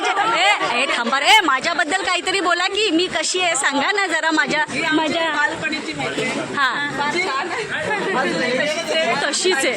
माझ्या ए ए थांबा रे. माझ्याबद्दल काहीतरी बोला की मी कशी आहे? सांगा ना जरा माझ्या माझ्या हा. तशीच आहे.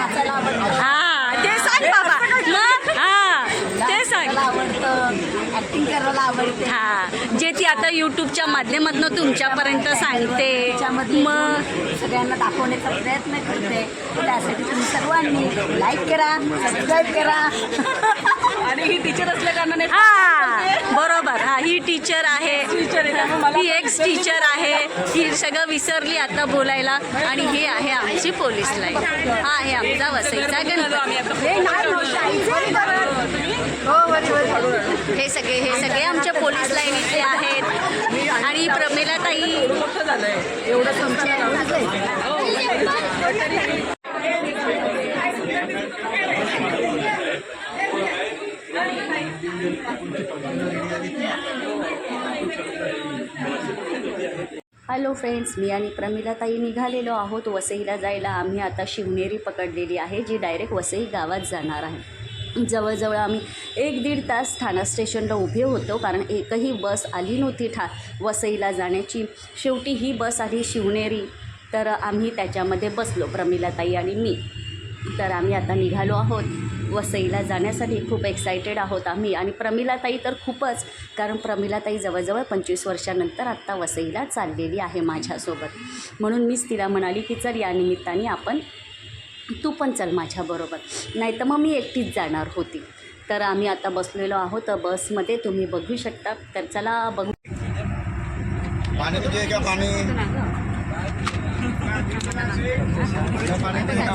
हा ते सांग बाबा. मग हा. ते सांग. आवडतं ऍक्टिंग करायला आवडते. हा. जे ती आता युट्यूबच्या माध्यमातून तुमच्यापर्यंत सांगते. त्याच्यामध्ये मग सगळ्यांना दाखवण्याचा प्रयत्न करते. त्यासाठी तुम्ही सर्वांनी लाईक करा सबस्क्राईब करा. आणि ही टीचर असल्या कारणाने हा. बरोबर. हा ही टीचर आहे. टीचर आहे त्यामुळे मला ही एक्स टीचर आहे. ही सगळं विसरली आता बोलायला. आणि हे आहे आमची पोलीस लाईन हा आहे आमचा वसईचा गणपती. हे नाही. हे सगळे हे सगळे आमच्या पोलीस लाईन इथे आहेत. आणि प्रमेला ताई. एवढं हॅलो फ्रेंड्स मी आणि प्रमिलाताई निघालेलो आहोत. वसईला जायला आम्ही आता शिवनेरी पकडलेली आहे जी डायरेक्ट वसई गावात जाणार आहे. जवळजवळ आम्ही एक दीड तास ठाणा स्टेशनला उभे होतो कारण एकही बस आली नव्हती ठा वसईला जाण्याची. शेवटी ही बस आली शिवनेरी तर आम्ही त्याच्यामध्ये बसलो प्रमिलाताई आणि मी. तर आम्ही आता निघालो आहोत. वसईला जाण्यासाठी खूप एक्सायटेड आहोत आम्ही आणि प्रमिलाताई तर खूपच कारण प्रमिलाताई जवळजवळ पंचवीस वर्षानंतर आत्ता वसईला चाललेली आहे माझ्यासोबत. म्हणून मीच तिला म्हणाली की चल या निमित्ताने आपण तू पण चल माझ्याबरोबर नाही तर मग मी एकटीच जाणार होती. तर आम्ही आता बसलेलो आहोत बसमध्ये तुम्ही बघू शकता. तर चला बघू. पानी तुझे क्या पानी क्या पानी तुझे क्या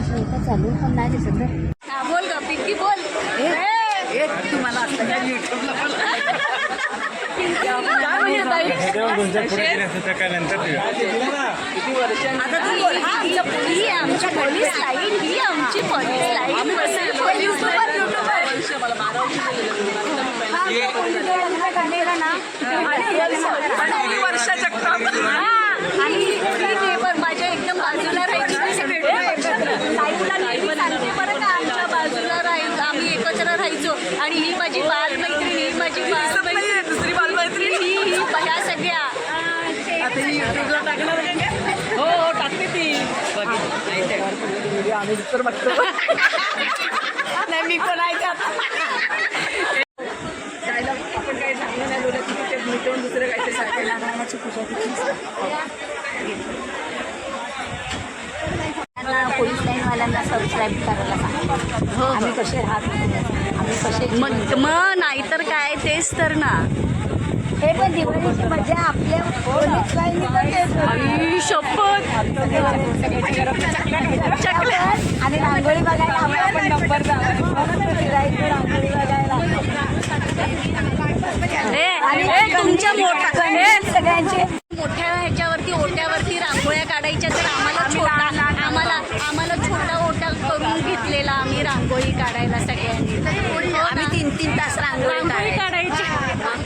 मला स्वतः चालू पण नाही दिसत हा, बोल ग पिंकी बोल. तुम्हाला म्हणजे आता तू हा ही आमची पोलीस लाईन ही आमची पोलीस लाईन ना आणि वर्षाच्या हा, आणि ही माझ्या एकदम बाजूला राहायची ती सगळी लाईनला नेहमी सांगते बरं का आमच्या बाजूला राहायचं आम्ही राहायचो आणि ही माझी बालमैत्रीण ही माझी बालमैत्रीण. दुसरी बालमैत्री ही ही ह्या सगळ्या. आता ही युट्यूबला टाकणार आहे का? हो हो टाकते ती. व्हिडिओ आम्ही तर बघतो नाही मी पण जायला आपण काही चांगलं नाही बोलत की ते मिटवून दुसरं काहीतरी सांगायला नारायणाची पूजा पोलीस लाईनवाल्यांना सबस्क्राईब करायला सांगा. हो. आम्ही कसे राहत? मग मग नाहीतर काय तेच तर ना. हे पण दिवाळीची मजा आपल्या पोलीस. आई शपथ. चकल्या आणि रांगोळी बघायला आपण नंबर रांगोळी बघायला ए, ए, तुमच्या मोठ्या ए, सगळ्यांचे. मोठ्या ह्याच्यावरती ओट्यावरती रांगोळ्या काढायच्या तीन तास रांगोळी काढायची.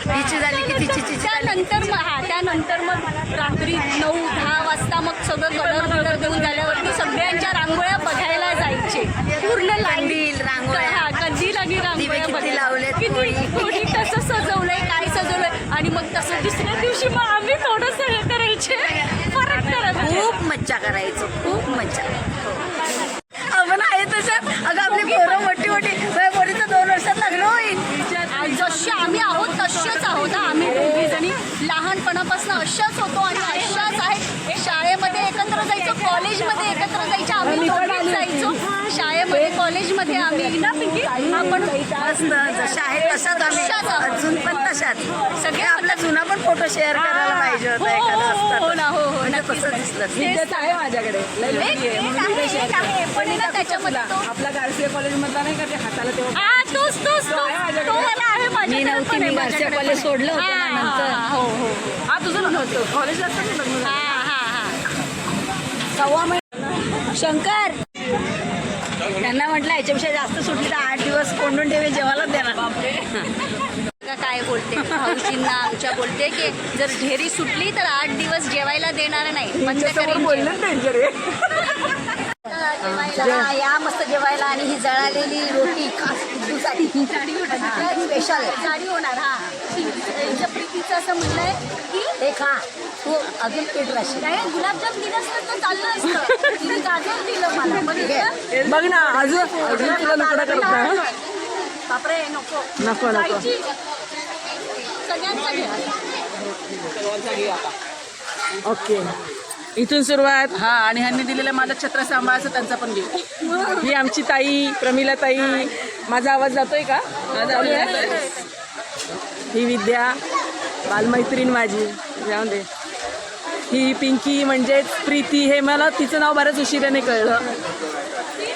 तिची झाली की तिची तिची त्यानंतर मग हा त्यानंतर मग रात्री नऊ दहा वाजता मग सगळं कलर कलर देऊन झाल्यावरती सगळ्यांच्या रांगोळ्या बघायला जायचे. पूर्ण कंदील, रांगोळ्या. हा कंदील आणि रांगोळ्या बघायला. किती कोणी. कसं सजवलंय काय सजवलंय? आणि मग तसं दुसऱ्या दिवशी मग आम्ही थोडंसं हे करायचे. फरक करायचे खूप मज्जा करायचो खूप मज्जा आपण आहे तसं अगं आपली पोरं मोठी मोठी माझ्या पोरीचं दोन वर्षात लग्न होईल आणि जसे आम्ही आहोत तसेच आहोत हा. आम्ही दोघी जणी लहानपणापासून अशाच होतो आणि अशाच आहेत शाळेमध्ये एकत्र जायचो कॉलेजमध्ये एकत्र जायचो आम्ही दोघीच जायचो शाळेमध्ये कॉलेजमध्ये आम्ही ना पिंकी आपण मस्त जशा आहेत तशाच तशाच आम्ही आहोत. अजून पण तशाच सगळे सगळे आपला जुना पण फोटो शेअर करायला पाहिजे हो, होता एखादा हो, हो, हो ना हो हो म्हणजे नक्कीच. कसं दिसलं आहे माझ्याकडे. लय आहे, म्हणून मी आहे, ते share एक आहे. पण ना त्याच्यामध्ये तो आपला गारसिया कॉलेज मधला नाही का ते हाताला तेव्हा हा तोच तोच तो आहे तोच. माझ्याकडे. तो वाला आहे मी माझ्याकडे नव्हती पण आहे, मी माझ्याकडे घरच्या पण कॉलेज आहे. सोडलं होतं ना हा, नंतर. हा, हो हो हो. हा तुझं नव्हतं. कॉलेजला असतं ना लग्न? हा झालं. हा हा. सव्वा महिना शंकर! त्यांना म्हटलं याच्यापेक्षा जास्त सुटली तर आठ दिवस कोंडून ठेवे जेवायला देणार. काय बोलते? भाऊजींना आमच्या बोलते की जर ढेरी सुटली तर आठ दिवस जेवायला देणार नाही. बंद करेन या मस्त जेवायला आणि ही जळालेली रोटी खास स्पेशल होणार हा. प्रीतीचं असं म्हणलंय की हे खा तू अजून पीठ राशी नाही गुलाबजाम दिलं असतं तर चाललं असतं. तिने गाजर दिलं मला. बघ ना अजून अजून तुला लुकडा करत नाही हं? बापरे नको. नको नको. जायची. ओके. इथून सुरुवात. हा आणि ह्यांनी दिलेलं माझं छत्र सांभाळायचं त्यांचा पण घे ही आमची ताई प्रमिला ताई. माझा आवाज जातोय का? माझा आवाज? ही विद्या बालमैत्रीण माझी. जाऊन दे. ही पिंकी म्हणजेच प्रीती हे मला तिचं नाव बऱ्याच उशिराने कळलं.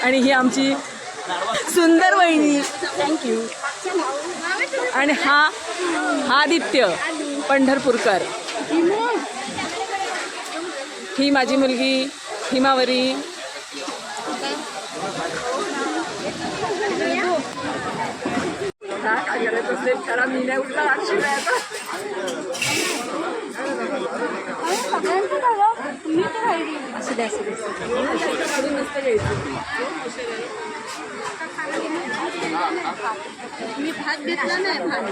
आणि ही आमची सुंदर वहिनी. थँक्यू आणि हा आदित्य पंढरपूरकर. ही माझी मुलगी हिमावरी. मी नाही उठला असू दे असू दे. मी भात घेतला नाही भात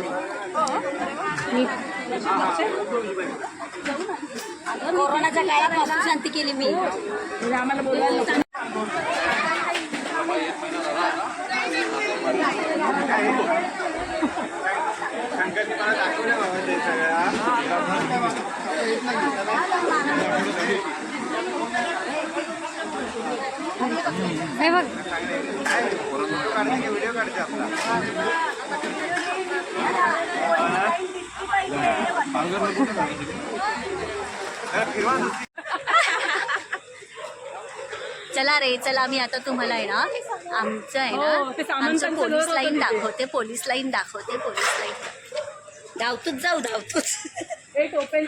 कोरोनाच्या काळात शांती केली मी. आम्हाला बोलायला हे बघ. व्हिडिओ काढते आपला चला रे चला मी आता तुम्हाला आहे ना आमचं आहे हो, ते ना सामान आमचं पोलीस लाईन. दाखवते पोलीस लाईन दाखवते पोलीस लाईन धावतोच जाऊ धावतोच एक ओपन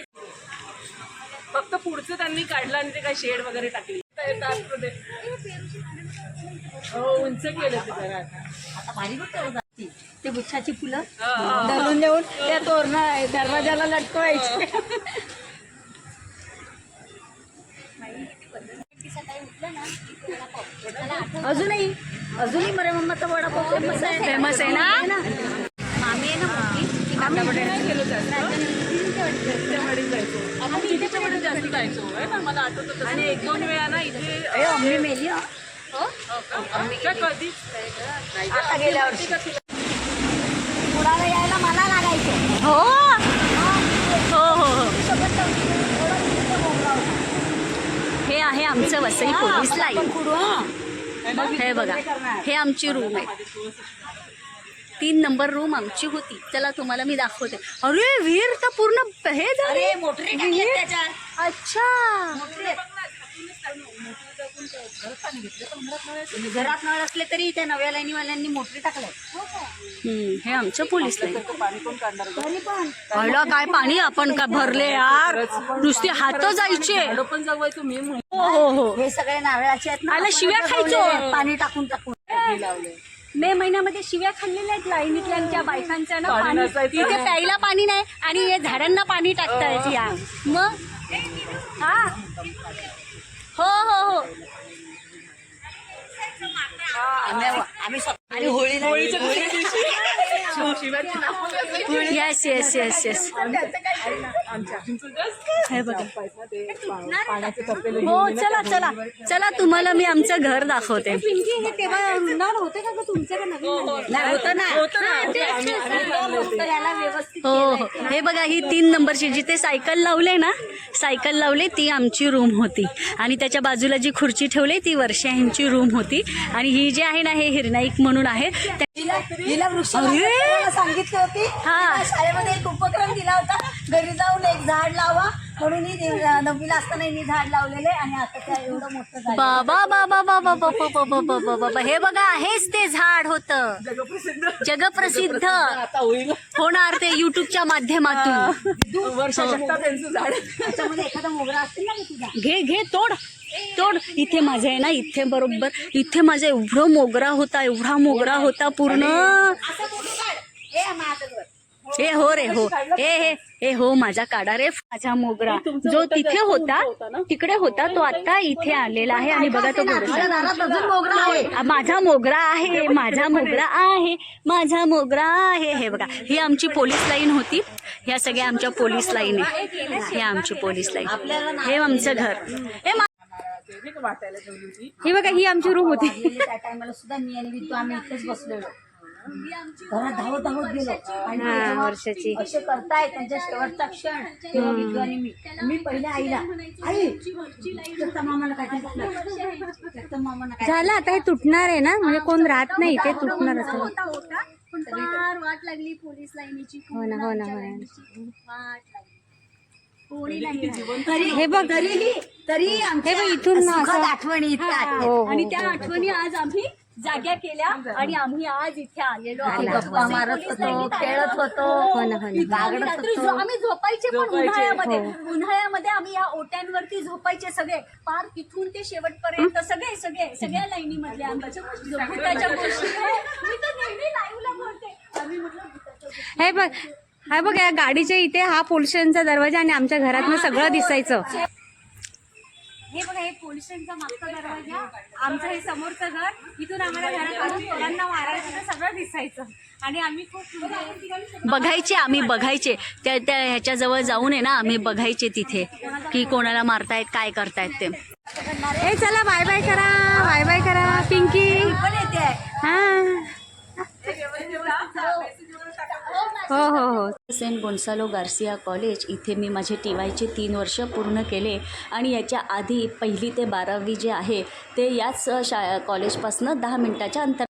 फक्त पुढचं त्यांनी काढलं आणि ते काय शेड वगैरे टाकली. हो उंच केलं ते जरा आता. आता भारी गोष्ट जाती ते गुच्छाची फुलं हा, हा. धरून देऊन त्या तोरणा दरवाजाला लटकवायची अजूनही अजूनही बरे मम्माचा वडापाव फेमस आहे फेमस आहे ना मामी आहे ना आम्ही जास्त. जायचो. है ना मला आठवत होतं. आणि एक दोन वेळा ना इथे मेली हा. आता गेल्या वर्षी. पुढाला यायला मला लागायचं. हो? हो. हो हो हे. आहे आमचं वसई पोलीस लाईन. हा. बघा हे आमची रूम आहे. तीन नंबर रूम आमची होती. चला तुम्हाला मी दाखवते. अरे वीर तर पूर्ण हे झाले. अच्छा. घरात नळ असले तरी त्या नव्या लाईनीवाल्यांनी मोटरी टाकल्या. हे आमचं पोलीस लाईन. पाणी कोण काढणार तरी पण पहिलं काय पाणी आपण का भरले यार? नुसते हात जायचे. पण जगवायचो मी म्हणून हो हो हो. हे सगळे नारळाचे आहेत ना शिव्या खायचो. पाणी टाकून टाकून. लावले मे महिन्यामध्ये शिव्या खाल्लेल्या आहेत लाईनीतल्या बायकांच्या ना पाणी. तिथे प्यायला पाणी नाही आणि हे झाडांना पाणी टाकतायत या. मग? हा? हो हो हो. आम्ही आम्ही होळी होळीच्या दिवशी. येस येस येस येस हे बघा. हो चला चला. चला तुम्हाला मी आमचं घर दाखवते. हो हो. हे बघा ही तीन नंबरची जिथे सायकल लावले ना सायकल लावले ती आमची रूम होती. आणि त्याच्या बाजूला जी खुर्ची ठेवली ती वर्षा यांची रूम होती. आणि ही जी आहे ना हे हिरनाईक म्हणून आहे. हिला वृक्ष! सांगितली होती? हा. शाळेमध्ये एक उपक्रम दिला होता. घरी जाऊन एक झाड लावा. म्हणून ही नववीला असताना हिने झाड लावलेले आणि आता त्या एवढं मोठं बाबा बाबा बाबा बाबा बाबा बाबा बाबा हे बघा हेच ते झाड होतं. जगप्रसिद्ध. आता होईल. होणार ते युट्यूबच्या माध्यमातून. झाड. त्याच्यामध्ये एखादा मोगरा असतील ना तुझा. घे घे तोड. तोड. इथे माझं आहे ना इथे बरोबर. इथे माझा एवढं मोगरा होता एवढा मोगरा होता पूर्ण. हे हे रे हो. हे हे हे हो माझा काढा रे माझा मोगरा. जो तिथे होता तिकडे होता तो आता इथे आलेला आहे आणि बघा तो मोगरा. माझा मोगरा आहे माझा मोगरा आहे माझा मोगरा आहे. हे बघा ही आमची पोलीस लाईन होती. ह्या सगळ्या आमच्या पोलीस लाईन आहे. हे आमची पोलीस लाईन. हे आमचं घर. हे मा- वाटायला ठेवली होती? ही बघा ही आमची रूम होती. त्या टायमाला सुद्धा मी आणि विद्यू आम्ही इथेच बसलेलो घरात धावत धावत गेलो. आणि ते जेव्हा वर्षाची. असे करताय त्यांच्या शेवटचा क्षण. तेव्हा विद्यू आणि मी. मी पहिले आईला आई मामाला काय सांगितलं मामाला काय झालं आता हे तुटणार आहे ना? म्हणजे कोण राहत नाही ते तुटणार असं. होता होता पण फार वाट लागली पोलीस लाईनीची. हो ना हो ना हो ना. वाट लागली. कोणी नाही हे बघ तरीही तरी हे बघ इथून ना सुखद असं आठवणी इथे आहेत. हो, हो, आणि हो. त्या आठवणी आज आम्ही जाग्या केल्या आणि आम्ही आज इथे आलेलो. गप्पा मारत पोलीस होतो, लाईनीत खेळत होतो. होतो हो ना, हो ना. इथे आम्ही रात्री झो- आम्ही झोपायचे पण झोपायचे, उन्हाळ्यामध्ये. उन्हाळ्यामध्ये आम्ही या ओट्यांवरती झोपायचे सगळे पार तिथून ते शेवटपर्यंत सगळे सगळे सगळ्या लाईनीमधले आमच्या भूताच्या गोष्टी मी तर नेहमी लाईव्हला बोलते आम्ही म्हटलं भूताच्या गोष्टी. हे बघ हे बघ या गाडीच्या इथे हा पोलीस स्टेशनचा दरवाजा आणि आमच्या घरातनं सगळं दिसायचं. हे बघा हे पोलीस स्टेशनचा मागचा दरवाजा. आमचं हे समोरचं घर. इथून आम्हाला घरात पोरांना मारायचं ते सगळं दिसायचं. आणि आम्ही खूप बघायचे आम्ही बघायचे. त्या त्या ह्याच्याजवळ जाऊन आहे ना आम्ही बघायचे तिथे की कोणाला मारतायत काय करतायत ते. ए चला बाय बाय करा. बाय बाय करा पिंकी पण येते. आहे हा हो हो हो. सेंट गोन्सालो गार्सिया कॉलेज इथे मी माझे टी वायचे तीन वर्ष पूर्ण केले आणि याच्या आधी पहिली ते बारावी जे आहे ते याच शा कॉलेजपासनं दहा मिनटाच्या अंतर